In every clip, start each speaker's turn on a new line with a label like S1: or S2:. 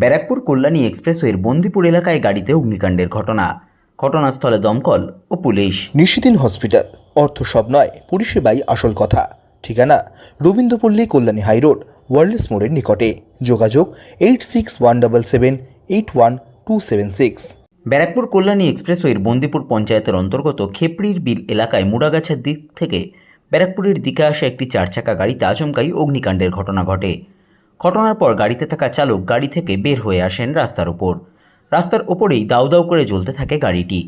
S1: ব্যারাকপুর কল্যাণী এক্সপ্রেসওয়ের বন্দিপুর এলাকায় গাড়িতে অগ্নিকাণ্ডের ঘটনা। ঘটনাস্থলে দমকল ও পুলিশ।
S2: নিশিদিন হসপিটাল। অর্থ সব নয় পরিষেবাই আসল কথা। ঠিকানা রবীন্দ্রপল্লী কল্যাণী হাইরোড ওয়ার্ল্ডস মোড়ের নিকটে। যোগাযোগ eight six one double seven eight one two seven six.
S1: Barrackpore Kalyani এক্সপ্রেসওয়ের Bandipur পঞ্চায়েতের অন্তর্গত খেপড়ির বিল এলাকায় মুড়াগাছার দিক থেকে ব্যারাকপুরের দিকে আসা একটি চারচাকা গাড়িতে আচমকাই অগ্নিকাণ্ডের ঘটনা ঘটে। ঘটনার পর গাড়িতে থাকা চালক গাড়ি থেকে বের হয়ে আসেন রাস্তার ওপর। রাস্তার ওপরেই দাউ দাউ করে জ্বলতে থাকে গাড়িটি।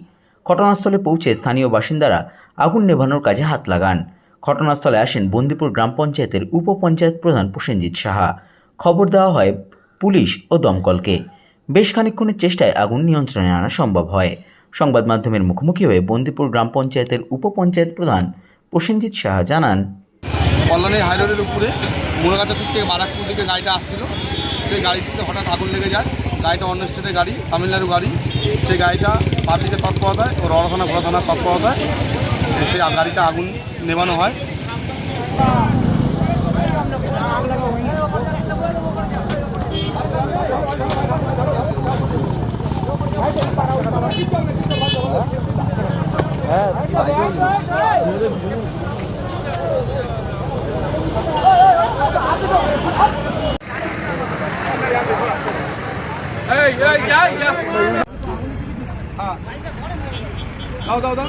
S1: ঘটনাস্থলে পৌঁছে স্থানীয় বাসিন্দারা আগুন নেভানোর কাজে হাত লাগান। ঘটনাস্থলে আসেন বন্দিপুর গ্রাম পঞ্চায়েতের উপপঞ্চায়েত প্রধান প্রসেনজিৎ সাহা। খবর দেওয়া হয় পুলিশ ও দমকলকে। বেশ খানিকক্ষণের চেষ্টায় আগুন নিয়ন্ত্রণে আনা সম্ভব হয়। সংবাদ মাধ্যমের মুখোমুখি হয়ে বন্দিপুর গ্রাম পঞ্চায়েতের উপপঞ্চায়েত প্রধান প্রসেনজিৎ সাহা জানান
S3: কল্যাণী হাইরোডের উপরে মুরাগাছা দিক থেকে বারাকপুর দিকে গাড়িটা আসছিল। সেই গাড়িটিতে হঠাৎ আগুন লেগে যায়। গাড়িটা অন্য স্টেটের গাড়ি, তামিলনাড়ু গাড়ি। সেই গাড়িটা পাবলিকে তৎপরতায় ও রড় থানা ঘোড়া তৎপরতায় এ সেই গাড়িটা আগুন নেভানো হয়। দাও দাও দাও।